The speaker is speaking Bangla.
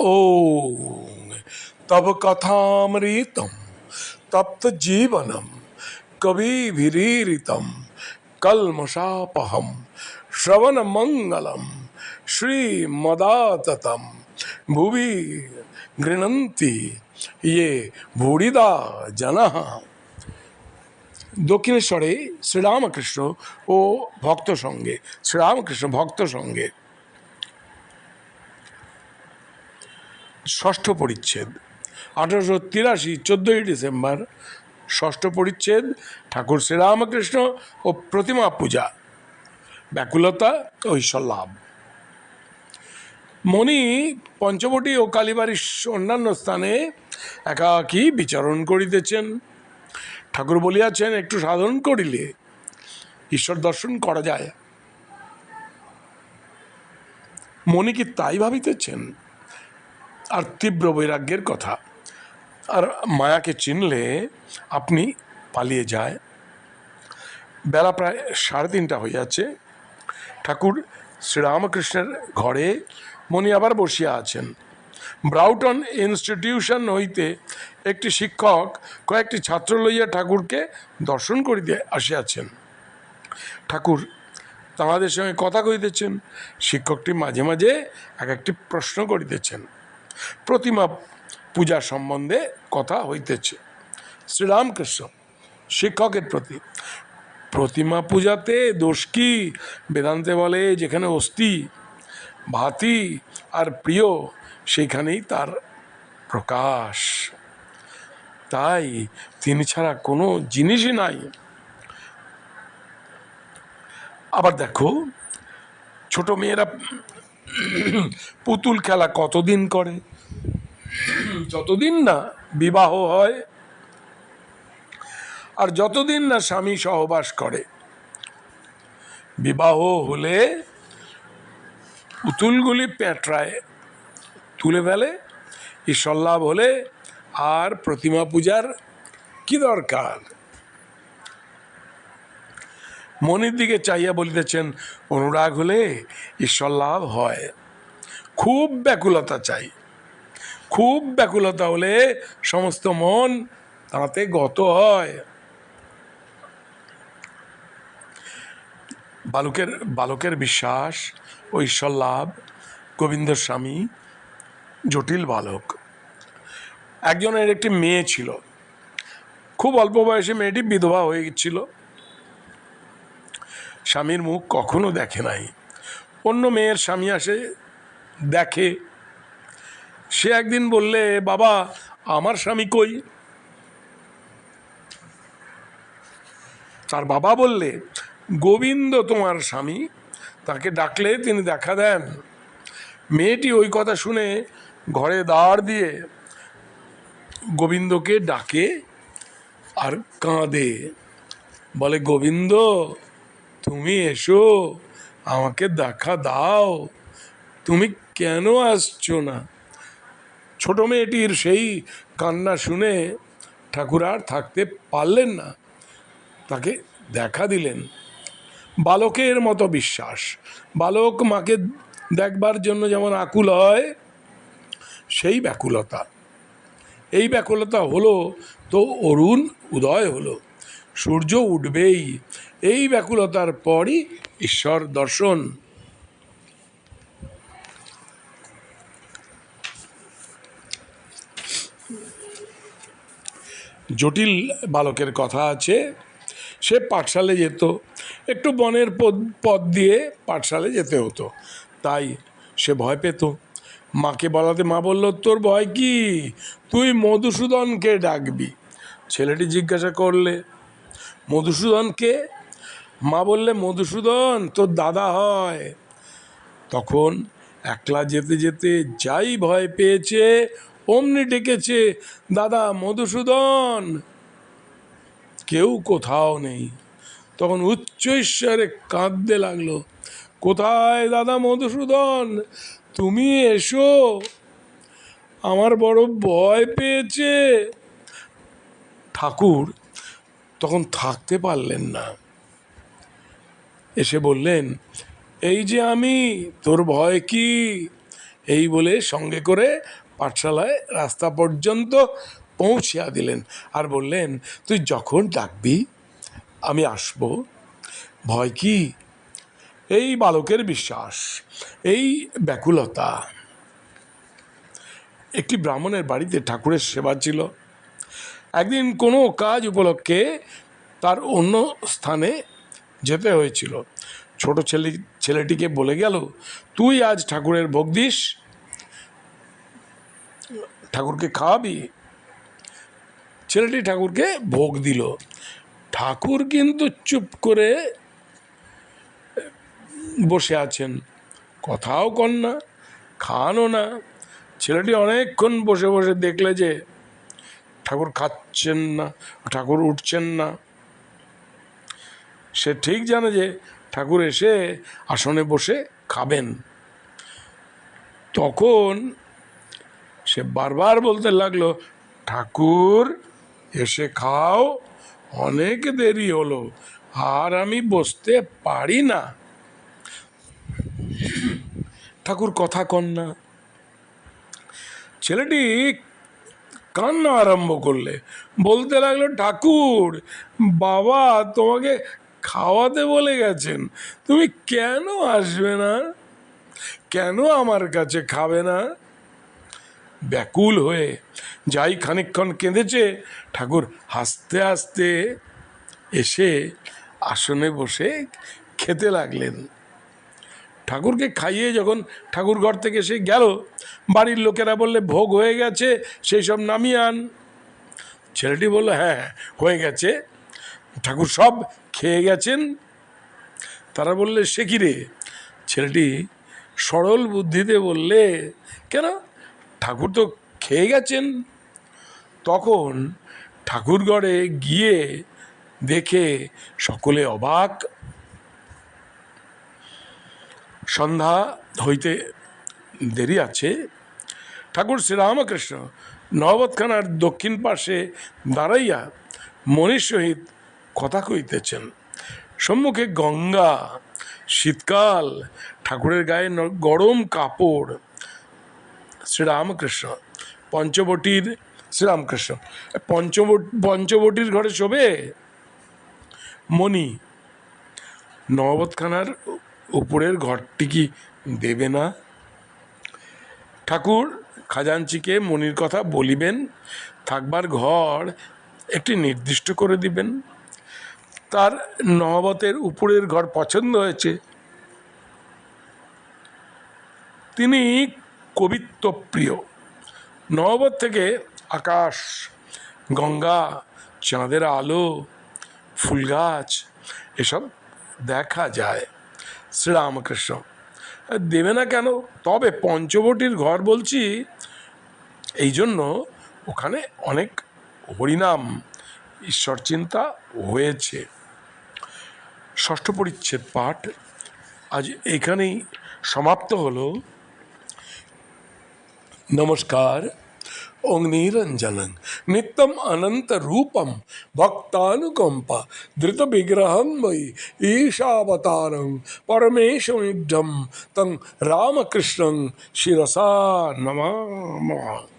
ॐ तव कथामृतं तप्तजीवनं कविभिरीरितं कल्मषापहं श्रवणमङ्गलं श्रीमदाततं भुवि गृह्णन्ति ये भूरिदा जनः দক্ষিণেশ্বরে শ্রীরামকৃষ্ণ ও ভক্ত সঙ্গে শ্রীরামকৃষ্ণ ভক্ত সঙ্গে ষষ্ঠ পরিচ্ছেদ। আঠারোশো তিরাশি, চোদ্দোই ডিসেম্বর, ষষ্ঠ পরিচ্ছেদ, ঠাকুর শ্রীরামকৃষ্ণ ও প্রতিমা পূজা। ব্যাকুলতা ও লাভ মণি, পঞ্চবটি ও কালীবাড়ির অন্যান্য স্থানে একাকী বিচরণ করিতেছেন। ঠাকুর বলিয়াছেন, একটু সাধন করিলে ঈশ্বর দর্শন করা যায়। মনে কি তাই ভাবিতেছেন? আর তীব্র বৈরাগ্যের কথা। আর মায়াকে চিনলে আপনি পালিয়ে যায়। বেলা প্রায় সাড়ে তিনটা হইয়াছে ঠাকুর শ্রীরামকৃষ্ণের ঘরে মণি আবার বসিয়া আছেন। ব্রাউটন ইনস্টিটিউশন হইতে একটি শিক্ষক কয়েকটি ছাত্র লইয়া ঠাকুরকে দর্শন করিতে আসিয়াছেন। ঠাকুর তাহাদের সঙ্গে কথা কইতেছেন শিক্ষকটি মাঝে মাঝে এক একটি প্রশ্ন করিতেছেন। প্রতিমা পূজা সম্বন্ধে কথা হইতেছে। শ্রীরামকৃষ্ণ শিক্ষকের প্রতি, প্রতিমা পূজাতে দোষ কি? বেদান্তে বলে, যেখানে অস্থি, ভাতি আর প্রিয়, সেখানেই তার প্রকাশ। তাই তিনি ছাড়া কোনো জিনিসই নাই। আবার দেখো, ছোট মেয়েরা পুতুল খেলা কতদিন করে? যতদিন না বিবাহ হয়, আর যতদিন না স্বামী সহবাস করে, বিবাহ হলে পুতুলগুলি পেঁটরায় তুলে ফেলে, ঈশ্বর লাভ হলে আর প্রতিমা পূজার কি দরকার? মনের দিকে চাইয়া বলিতেছেন, অনুরাগ হলে ঈশ্বর লাভ হয়। খুব ব্যাকুলতা চাই। খুব ব্যাকুলতা হলে সমস্ত মন তাতে গত হয়। বালকের বালকের বিশ্বাস ও ঈশ্বর লাভ গোবিন্দর স্বামী, জটিল বালক। একজনের একটি মেয়ে ছিল। খুব অল্প বয়সে মেয়েটি বিধবা হয়ে গেছিল স্বামীর মুখ কখনো দেখে নাই। অন্য মেয়ের স্বামী আসে, দেখে। সে একদিন বললে, বাবা, আমার স্বামী কই? তার বাবা বললে, গোবিন্দ তোমার স্বামী, তাকে ডাকলে তিনি দেখা দেন। মেয়েটি ওই কথা শুনে ঘরে দাঁড় দিয়ে গোবিন্দকে ডাকে আর কাঁদে। বলে, গোবিন্দ তুমি এসো, আমাকে দেখা দাও। তুমি কেন আসছো না? ছোট মেয়েটির সেই কান্না শুনে ঠাকুর আর থাকতে পারলেন না। তাকে দেখা দিলেন। বালকের মতো বিশ্বাস। বালক মাকে দেখবার জন্য যেমন আকুল হয়, সেই ব্যাকুলতা। এই ব্যাকুলতা হলো, তো অরুণ উদয় হলো। সূর্য উঠবেই এই ব্যাকুলতার পরই ঈশ্বর দর্শন। জটিল বালকের কথা আছে, সে পাঠশালে যেত, একটু বনের পথ দিয়ে পাঠশালে যেতে হতো। তাই সে ভয় পেত। মাকে বলাতে, মা বলল, তোর ভয় কি? তুই মধুসূদনকে ডাকবি। ছেলেটি জিজ্ঞাসা করলে, মধুসূদনকে মা বললে, মধুসূদন, তোর দাদা হয়। তখন একলা যেতে যেতে যাই ভয় পেয়েছে, অমনি ডেকেছে, দাদা, মধুসূদন, কেউ কোথাও নেই। তখন উচ্চ ঈশ্বরে কাঁদতে লাগল, কোথায় দাদা মধুসূদন? তুমি এসো। আমার বড় ভয় পেয়েছে। ঠাকুর তখন থাকতে পারলেন না। এসে বললেন, এই যে আমি, তোর ভয় কি? এই বলে সঙ্গে করে পাঠশালায় রাস্তা পর্যন্ত পৌঁছিয়া দিলেন আর বললেন, তুই যখন ডাকবি, আমি আসব। ভয় কি? এই বালকের বিশ্বাস, এই ব্যাকুলতা। একটি ব্রাহ্মণের বাড়িতে ঠাকুরের সেবা ছিল। একদিন কোনো কাজ উপলক্ষে তার অন্য স্থানে যেতে হয়েছিল। ছোট ছেলে, ছেলেটিকে বলে গেল, তুই আজ ঠাকুরের ভোগ দিস? ঠাকুরকে খাওয়াবি? ছেলেটি ঠাকুরকে ভোগ দিল। ঠাকুর কিন্তু চুপ করে বসে আছেন। কথাও কন না, খানও না। ছেলেটি অনেকক্ষণ বসে বসে দেখলে যে ঠাকুর খাচ্ছেন না, ঠাকুর উঠছেন না। সে ঠিক জানে যে ঠাকুর এসে আসনে বসে খাবেন। তখন সে বারবার বলতে লাগল, ঠাকুর, এসে খাও, অনেক দেরি হলো, আর আমি বসতে পারি না। ঠাকুর কথা কন না। ছেলেটি কান্না আরম্ভ করলে। বলতে লাগল, ঠাকুর, বাবা তোমাকে খাওয়াতে বলে গেছেন। তুমি কেন আসবে না? কেন আমার কাছে খাবে না? ব্যাকুল হয়ে যাই খানিকক্ষণ কেঁদেছে, ঠাকুর হাসতে হাসতে এসে আসনে বসে খেতে লাগলেন। ঠাকুরকে খাইয়ে যখন ঠাকুর ঘর থেকে সে গেল, বাড়ির লোকেরা বললে, ভোগ হয়ে গেছে, সেই সব নামিয়ে আন। ছেলেটি বলল হ্যাঁ হয়ে গেছে। ঠাকুর সব খেয়ে গেছেন। তারা বললে, সে কিরে ছেলেটি সরল বুদ্ধিতে বললে, কেন? ঠাকুর তো খেয়ে গেছেন। তখন ঠাকুরগড়ে গিয়ে দেখে সকলে অবাক। সন্ধ্যা হইতে দেরি আছে। ঠাকুর শ্রীরামকৃষ্ণ নবতখানার দক্ষিণ পাশে দাঁড়াইয়া মনির সহিত কথা কইতেছেন। সম্মুখে গঙ্গা, শীতকাল, ঠাকুরের গায়ে গরম কাপড়। শ্রীরামকৃষ্ণ, পঞ্চবটির শ্রীরামকৃষ্ণ, পঞ্চবট পঞ্চবটির ঘরে শোবে? মণি নবতখানার উপরের ঘরটি কি দেবে না? ঠাকুর খাজাঞ্চিকে মনির কথা বলিবেন, থাকবার ঘর একটি নির্দিষ্ট করে দিবেন। তার নহবতের উপরের ঘর পছন্দ হয়েছে। তিনি কবিত্বপ্রিয়। নহবত থেকে আকাশ, গঙ্গা, চাঁদের আলো ফুল গাছ এসব দেখা যায়। শ্রীরামকৃষ্ণ, দেবে না কেন? তবে পঞ্চবটির ঘর বলছি এই জন্য ওখানে অনেক হরিনাম ঈশ্বর চিন্তা হয়েছে। ষষ্ঠ পরিচ্ছেদ পাঠ আজ এখানেই সমাপ্ত হল। নমস্কার। ওং নিরঞ্জনং নিত্যম অনন্ত রূপম ভক্তানুকম্পা ধৃত বিগ্রহম বৈ ঈশাবতারং পরমেশমিঢম তং রামকৃষ্ণং শিরসা নমামः